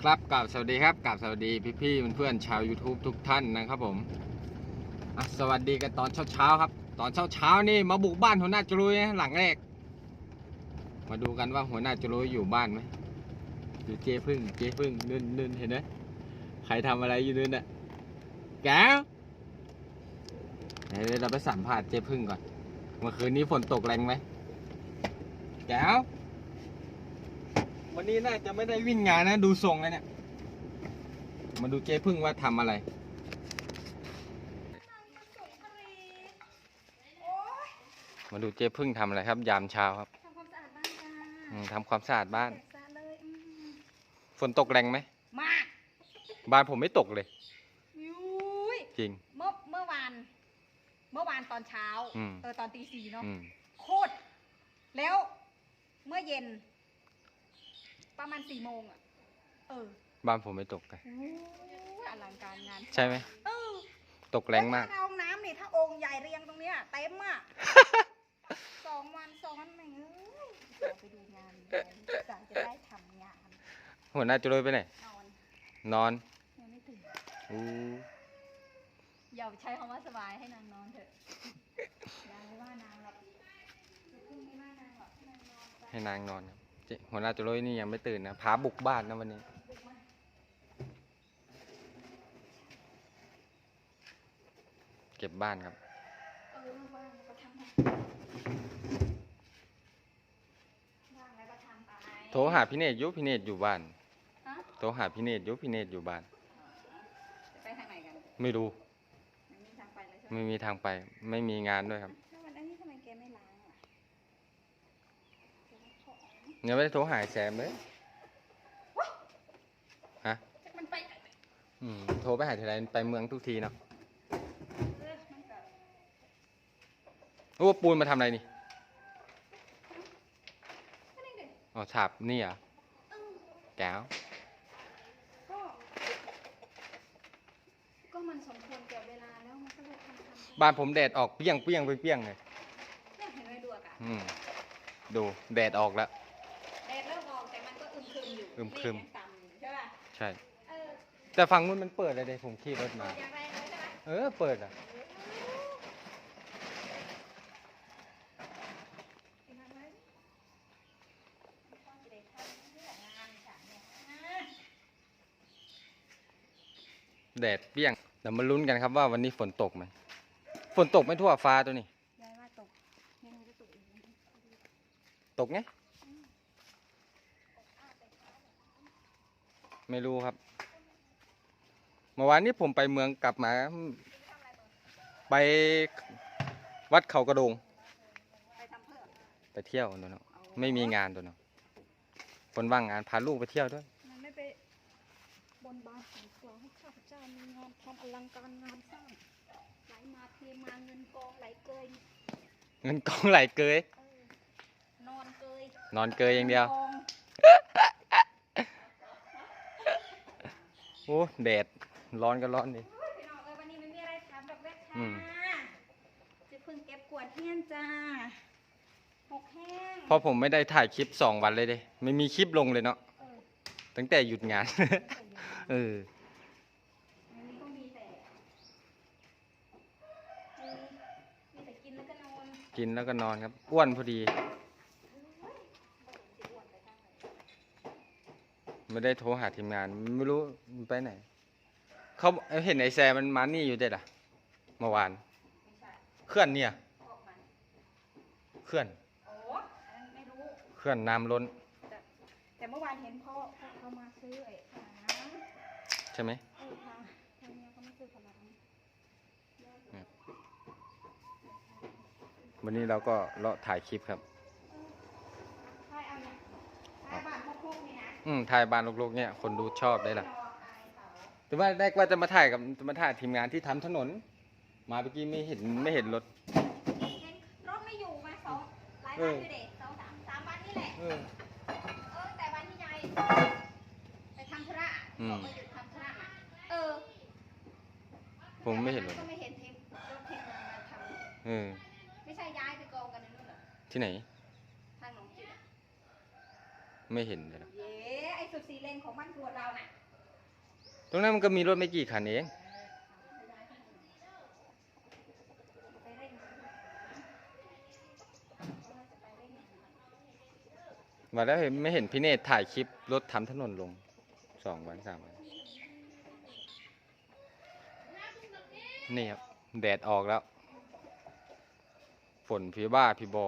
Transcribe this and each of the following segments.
ครับกราบสวัสดีครับกราบสวัสดีพี่ๆเพื่อนๆชาว YouTube ทุกท่านนะครับผมสวัสดีกันตอนเช้าๆครับ ตอนเช้าๆนี่มาบุกบ้านหัวหน้าจรุยนะหลังแรก มาดูกันว่าหัวหน้าจรุยอยู่บ้านไหมอยู่เจ๊พึ่งเจ๊พึ่งนื่นนื่นเห็นไหมใครทำอะไรอยู่นื่นน่ะแกเดี๋ยวเราไปสัมภาษณ์เจ๊พึ่งก่อนเมื่อคืนนี้ฝนตกแรงไหมแก้ว วันนี้น่าจะไม่ได้วิ่งงานนะ ดูทรงแล้วเนี่ย มาดูเจ๊พึ่งว่าทำอะไร มาดูเจ๊พึ่งทำอะไรครับ ยามเช้าครับทำความสะอาดบ้านจ้าอืมทำความสะอาดบ้านเก็บสะอาดเลยอืมฝนตกแรงไหม มากบ้านผมไม่ตกเลย ยุ้ยจริง เมื่อเมื่อวานเมื่อวานตอนเช้าอืม เออตอนตีสี่เนาะอืม โคตรแล้วเมื่อเย็น ประมาณสี่โมงอะ เออบ้านผมไม่ตกเลยอู้ยอลังการงานใช่ไหมเออตกแรงมาก แล้วถ้เอาน้ำนี่ถ้าองค์ใหญ่เรียงตรงเนี้ยเต็มอะ สองวันสองวันแม่งเอ้ยเดี๋ยวไปดูงานเลยจะจะได้ทำงานหัวหน้าจะเลยไปไหน นอนนอนยังไม่ตื่นอู้อย่าใช้คำว่าสบายให้นางนอนเถอะนางไม่ว่านางหรอกอย่าเพิ่งไม่ว่านางหรอกให้นางนอนไป ให้นางนอนครับเจ๊ หัวหน้าจะเลยนี่ยังไม่ตื่นนะพาบุกบ้านนะวันนี้ดึกมาเก็บบ้านครับเออว่างก็ทำไปว่างแล้วก็ทำไปโทรหาพี่เนตรอยุพี่เนตรอยู่บ้านฮะโทรหาพี่เนตรอยุพี่เนตรอยู่บ้านจะไปทางไหนกันไม่รู้ไม่มีทางไปเลยใช่ไหมไม่มีทางไป ไม่มีงานด้วยครับ แล้ววันนี้ทำไมแกไม่ล้างอะแกไม่ถอด ยังไม่ได้โทรหาไอ้แซมเลยฮะมันไปไหนอืมโทรไปหาทีไรไปเมืองทุกทีเนาะเออมันก็โอ้ปูนมาทำอะไรนี่ ไม่ได้เด็กอ๋อฉาบนี่เหรอะเออแก้วก็ ก็มันสมควรแก่เวลาแล้วมันก็เลยทำทำไปบ้านผมแดดออกเปรี้ยงเปรี้ยงเปรี้ยงเลย เนี่ยเห็นไหมดูอากาศอืม ดูแดดออกแล้ว แดดเริ่มออกแต่มันก็ อึมครึมอยู่อึมครึมเมฆยังต่ำอยู่ใช่ป่ะใช่ เออแต่ฝั่งนู้นมันเปิดเลยเดยผมขี่รถเปิมาดอย่างแรงเลยใช่ไหมเออ เปิดอะเป็นอะไรต้องจะได้ทำเพื่องานฉันเนี่ยอะ แดดเปรี้ยงเดี๋ยวมาลุ้นกันครับว่าวันนี้ฝนตกไหม ฝนตกไม่ทั่วฟ้าตัวนี้ ยายว่าตกไม่รู้จะตกอีกไหมตกไง ไม่รู้ครับ เมื่อวานนี้ผมไปเมืองกลับมา ไปวัดเขากระโดง ไปทำเพื่อไปเที่ยวตัวเนาะเอาไม่มีงานตัวเนาะคนว่างงานพาลูกไปเที่ยวด้วยมันไม่ไปบนบานของขอให้ข้าพเจ้ามีงานทำอลังการงานสร้างไหลมาเทมาเงินกองไหลเกยเงินกองไหลเกยเออนอนเกยนอนเกยอย่างเดียว กอง โอ้แดดร้อนก็ร้อนดิพี่น้องเอ้ยวันนี้ไม่มีอะไรทำแบบเวทอืค่ะม จะเพิ่งเก็บกวาดเฮียนจ้าหกแห้งเพราะผมไม่ได้ถ่ายคลิปสองวันเลยเด้ไม่มีคลิปลงเลยเนาะเออตั้งแต่หยุดงาน เออวันนี้ก็มีแต่มีมีแต่กินแล้วก็นอนกินแล้วก็นอนครับ อ้วนพอดี สิอ้วนไปทางไหน ไม่ได้โทรหาทีมงาน ไม่รู้มันไปไหน เขาเห็นไอ้แซมมันมานี่อยู่เด็ดอะเมื่อวานไม่ใช่เคลื่อนเนี่ยพวกมันเคลื่อนโอ้อันนั้นไม่รู้ เคลื่อนน้ำล้นแต่แต่เมื่อวานเห็นพ่อพ่อเขามาซื้อไอ้ผาใช่ไหมเออผาทางเนี้ยเขามาซื้อผาวันนี้เราก็เลาะถ่ายคลิปครับ ใช่เอาเนี่ยใช่บ้านพวกพวกนี่นะ อืมถ่ายบ้านลูกๆเนี่ยคนดูชอบได้ละรออายเขาแต่ว่าแรกว่าจะมาถ่ายกับจะมาถ่ายทีมงานที่ทำถนน มาเมื่อกี้ไม่เห็นไม่เห็นรถเห็นรถไม่อยู่มาสองหลายเอวันออยู่เด็กสองสามสามวันนี่แหละ เออ เออแต่วันที่ยายไปทำธุระอืม บอกว่าหยุดทำธุระน่ะเออผมไม่เห็นรถก็ไม่เห็นเทมรถเทมมาทเออำไม่ใช่ย้ายไปกองกันในนู่นเหรอที่ไหน ทางหนองจิตอะ ไม่เห็นเลยนะเย้ไอสุดสีเลนของบ้านครัวเราน่ะตรงนั้นมันก็มีรถไม่กี่คันเองไปเร่งจะไปเร่งมาแล้วเห็นไม่เห็นพี่เนตรถ่ายคลิปรถทำถนนลงสองวันสามวันนี่ครับแดดออกแล้ว ฝนพี่บ้าพี่บอ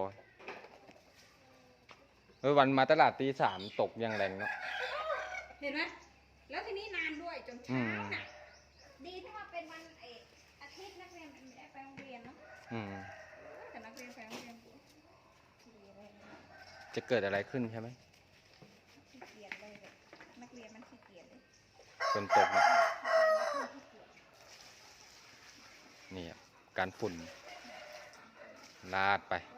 เมื่อวันมาตลาดตีสามตกอยังแรงเนาะ เห็นไหมแล้วทีนี้นานด้วยจนอืเช้าม น่ะดีที่ว่าเป็นวันเอกอาทิตย์นักเรียนไม่ได้ไปโรงเรียนเนาะอืม แต่นักเรียนไปโรงเรียนกูดีเลยนะจะเกิดอะไรขึ้นใช่ไหมขี้เกียจเลยแบบนักเรียนมันขี้เกียจเลยฝนตกเนี่ยขี้เกียจนี่ครับการฝุ่นลาดไปแล้วก็ให้เขามาเทพื้น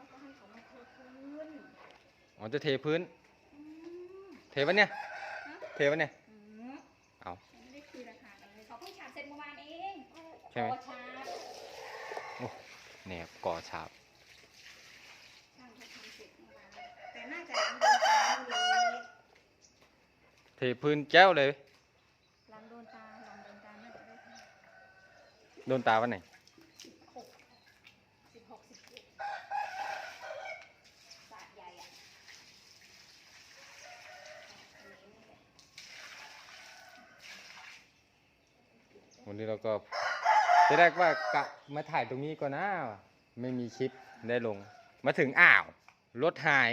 อ๋อจะเทพื้นอืมเทวะเนี่ยฮะเทวะเนี่ย อืมเอายังไม่ได้คุยราคาเลยเขาเพิ่งฉาบเสร็จเมื่อวานเองใช่ไหมพอฉาบเนี่ยครับก่อฉาบ ช่างเขาทำเสร็จเมื่อวานแต่น่าจะหลังโดนตาเลยเทพื้นแก้วเลย หลังโดนตาหลังโดนตาน่าจะได้ทโดนตาวันไหนำสิบหกสิบหกสิบเจ็ดบาทใหญ่อะอันนี้นี่แหละ วันนี้เราก็ทีแรกว่ากะมาถ่ายตรงนี้ก่อนนะไม่มีคลิปได้ลง มาถึงอ้าวรถหาย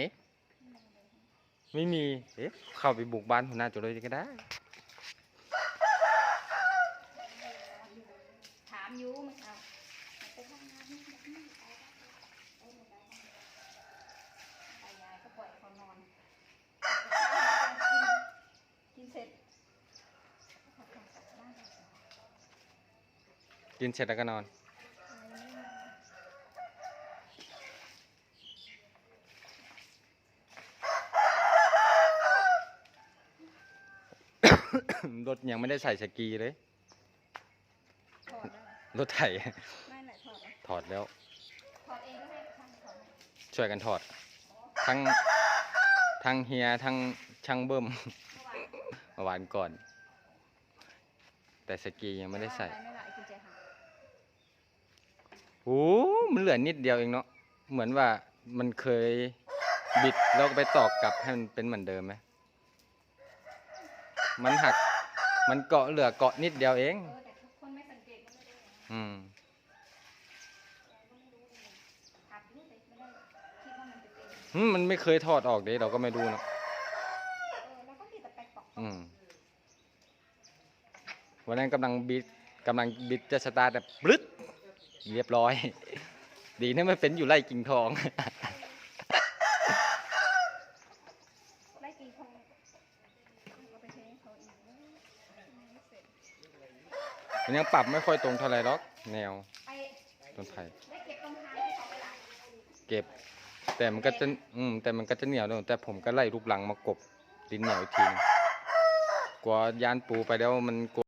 ไม่มี เอ๊ะเข้าไปบุกบ้านหัวหน้าจุเลยก็ได้ ถามอยูเมื่อเช้าไปทำงานนี่แบบนี้ไปไปหมดแล้วไปยายก็ปล่อยเขานอนกินเสร็จเขาทำกลับบ้าน กินเสร็จแล้วก็นอน รถยังไม่ได้ใส่สกีเลย ถอดแล้วรถไถ ไม่แหละถอดแล้วถอดแล้ว ถอดเองก็ให้ช่างถอดให้ช่วยกันถอด ทั้งทั้งเฮียทั้งช่างเบิ้มเมื่อวานเมื่อวานก่อน แต่สกียังไม่ได้ใส่ไม่ละไอ้กุญแจหาย โอ้มันเหลือนิดเดียวเองเนาะ เหมือนว่ามันเคยบิดแล้วไปตอกกลับให้มันเป็นเหมือนเดิมไหม มันหัก มันเกาะเหลือเกาะนิดเดียวเองออแต่ทุกคนไม่สังเกตก็ไม่รู้นะอืม เราก็ไม่รู้เลยหักนิดเลยไม่ได้คิดว่ามันจะเป็นอืมมันไม่เคยถอดออกเด้เราก็ไม่รู้เนาะเออแล้วก็ติดแต่แปลกปอกอืม วันนั้นกำลังบิดกำลังบิดจะสตาร์ทแต่ปลึ๊ด เรียบร้อย ดีนะไม่เป็นอยู่ไร่กิ่งทอง ไล่ตีทองเอาไปเทให้เขาอีกไม่เสร็จมันยังปรับไม่ค่อยตรงเท่าไหร่หรอกแนวไปต้นไผ่ได้เก็บตรงท้ายที่เขาไปละเก็บ แต่มันก็จะอืมแต่มันก็จะเหนียวเนอะแต่ผมก็ไล่ลูกหลังมากบดินเหนียวอีกทีนึงกลัวยานปูไปแล้วมันกลัว